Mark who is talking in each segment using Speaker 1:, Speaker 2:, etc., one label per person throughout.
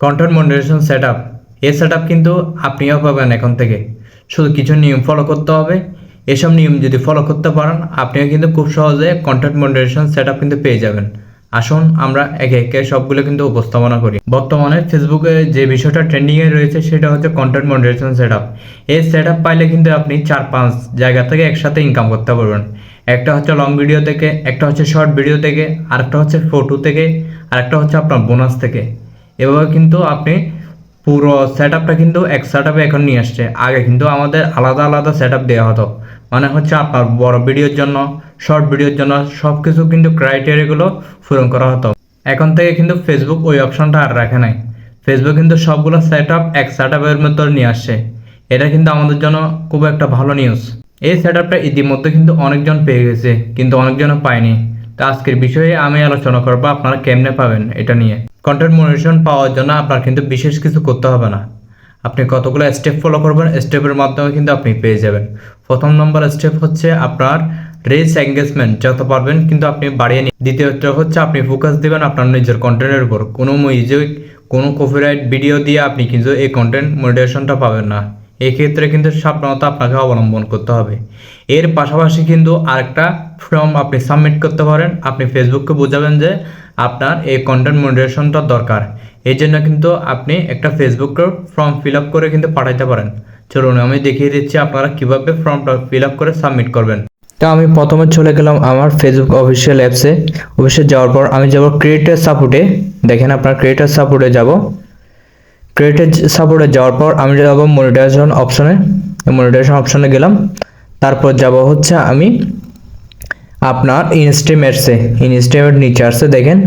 Speaker 1: Content monetization set up এই set up কিন্তু আপনিও পাবেন এখন থেকে। শুধু কিছু নিয়ম ফলো করতে হবে। এসব নিয়ম যদি ফলো করতে পারেন, আপনিও কিন্তু খুব সহজে কন্টেন্ট মনিটাইজেশন সেট আপ কিন্তু পেয়ে যাবেন। আসুন, আমরা একে একে সবগুলো কিন্তু উপস্থাপনা করি। বর্তমানে ফেসবুকে যে বিষয়টা ট্রেন্ডিংয়ে রয়েছে, সেটা হচ্ছে কন্টেন্ট মনিটাইজেশন সেট আপ এই সেট আপ পাইলে কিন্তু আপনি চার পাঁচ জায়গা থেকে একসাথে ইনকাম করতে পারবেন। একটা হচ্ছে লং ভিডিও থেকে, একটা হচ্ছে শর্ট ভিডিও থেকে, আরেকটা হচ্ছে ফটো থেকে, আরেকটা হচ্ছে আপনার বোনাস থেকে। এভাবে কিন্তু আপনি পুরো সেট আপটা কিন্তু এক সেট আপে এখন নিয়ে আসছে। আগে কিন্তু আমাদের আলাদা আলাদা সেট আপ দেওয়া হতো। মানে হচ্ছে আপনার বড় ভিডিওর জন্য শর্ট ভিডিওর জন্য সব কিছু কিন্তু ক্রাইটেরিয়াগুলো পূরণ করা হতো। এখন থেকে কিন্তু ফেসবুক ওই অপশনটা আর রাখে নাই। ফেসবুক কিন্তু সবগুলো সেট আপ এক সেট আপের মধ্যে নিয়ে আসছে। এটা কিন্তু আমাদের জন্য খুব একটা ভালো নিউজ এই সেট আপটা ইতিমধ্যে কিন্তু অনেকজন পেয়ে গেছে, কিন্তু অনেকজনও পায়নি। তো আজকের বিষয়ে আমি আলোচনা করব, আপনারা কেমনে পাবেন এটা নিয়ে। কন্টেন্ট মনিটেশন পাওয়ার জন্য আপনার কিন্তু বিশেষ কিছু করতে হবে না। আপনি কতগুলো স্টেপ ফলো করবেন স্টেপের মাধ্যমে কিন্তু আপনি পেয়ে যাবেন। প্রথম নম্বর স্টেপ হচ্ছে আপনার রেস এঙ্গেজমেন্ট যত পারবেন কিন্তু আপনি বাড়িয়ে নিন। দ্বিতীয়ত হচ্ছে আপনি ফোকাস দেবেন আপনার নিজের কন্টেন্টের উপর। কোনো মিউজিক কোনো কপিরাইট ভিডিও দিয়ে আপনি কিন্তু এই কন্টেন্ট মনিটেশনটা পাবেন না। এই ক্ষেত্রে কিন্তু সাবধানতা আপনাকে অবলম্বন করতে হবে। এর পাশাপাশি কিন্তু আরেকটা ফর্ম আপনি সাবমিট করতে পারেন। আপনি ফেসবুককে বোঝাবেন যে আপনার এই কন্টেন্ট মনিটেশনটা দরকার। এই জন্য কিন্তু আপনি একটা ফেসবুকের ফর্ম ফিল আপ করে কিন্তু পাঠাইতে পারেন। চলুন, আমি দেখিয়ে দিচ্ছি আপনারা কীভাবে ফর্মটা ফিল আপ করে সাবমিট করবেন। তো আমি প্রথমে চলে গেলাম আমার ফেসবুক অফিসিয়াল অ্যাপসে অফিসে যাওয়ার পর আমি যাব ক্রিয়েটার সাপোর্টে দেখেন আপনার ক্রিয়েটার সাপোর্টে যাব। ক্রিয়েটার সাপোর্টে যাওয়ার পর আমি যাব মনিটাইজেশন অপশনে মনিটাইজেশন অপশনে গেলাম। তারপর যাব হচ্ছে আমি আপনার ইনস্টিমেটসে ইনস্টিমেট নিচে আসছে, দেখেন।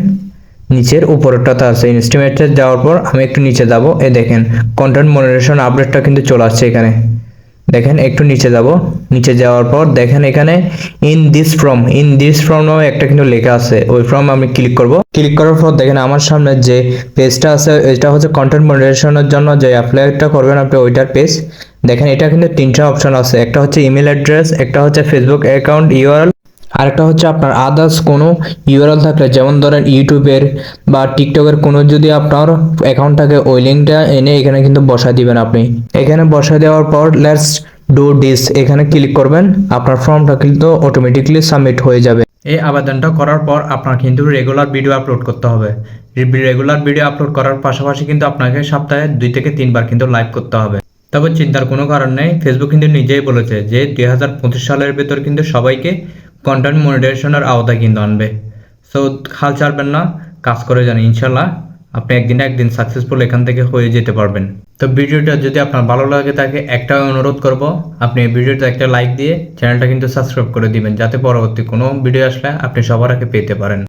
Speaker 1: নিচের উপরেরটাতে আছে। ইনস্টিমেটে যাওয়ার পর আমি একটু নিচে যাব। এ দেখেন কন্টেন্ট মনিটেশন আপডেটটা কিন্তু চলে আসছে এখানে। দেখেন, একটু নিচে যাব। নিচে যাওয়ার পর দেখেন এখানে in this form in this form নামে একটা কিন্তু লেখা আছে। ওই ফর্ম আমি ক্লিক করব। ক্লিক করার পর দেখেন আমার সামনে যে পেজটা আছে, এটা হচ্ছে কন্টেন্ট মডারেশনের জন্য যে অ্যাপ্লাইটা করবেন আপনি ওইটার পেজ দেখেন, এটা কিন্তু তিনটা অপশন আছে। একটা হচ্ছে ইমেল অ্যাড্রেস একটা হচ্ছে ফেসবুক অ্যাকাউন্ট ইউআরএল আরেকটা হচ্ছে আপনার আদার্স কোনো ইউআরএল থাকলে, যেমন ধরেন ইউটিউবের বা টিকটকের কোনো যদি আপনার অ্যাকাউন্ট থাকে, ওই লিঙ্কটা এনে এখানে কিন্তু বসায় দিবেন আপনি। এখানে বসায় দেওয়ার পর লেটস ডু ডিস এখানে ক্লিক করবেন, আপনার ফর্মটা কিন্তু অটোমেটিকলি সাবমিট হয়ে যাবে। এই আবেদনটা করার পর আপনার কিন্তু রেগুলার ভিডিও আপলোড করতে হবে। রেগুলার ভিডিও আপলোড করার পাশাপাশি কিন্তু আপনাকে সপ্তাহে দুই থেকে তিনবার কিন্তু লাইভ করতে হবে। তবে চিন্তার কোনো কারণ নেই। ফেসবুক কিন্তু নিজেই বলেছে যে দুই হাজার পঁচিশ সালের ভেতর কিন্তু সবাইকে কন্টেন্ট মনিটাইজেশনের আওতায় কিন্তু আনবে। সো হাল ছাড়বেন না, কাজ করে যান ইনশাল্লাহ আপনি একদিন একদিন সাকসেসফুল এখান থেকে হয়ে যেতে পারবেন। তো ভিডিওটা যদি আপনার ভালো লাগে থাকে একটা অনুরোধ করব, আপনি এই ভিডিওটা একটা লাইক দিয়ে চ্যানেলটা কিন্তু সাবস্ক্রাইব করে দিবেন, যাতে পরবর্তী কোনো ভিডিও আসলে আপনি সবার আগে পেতে পারেন।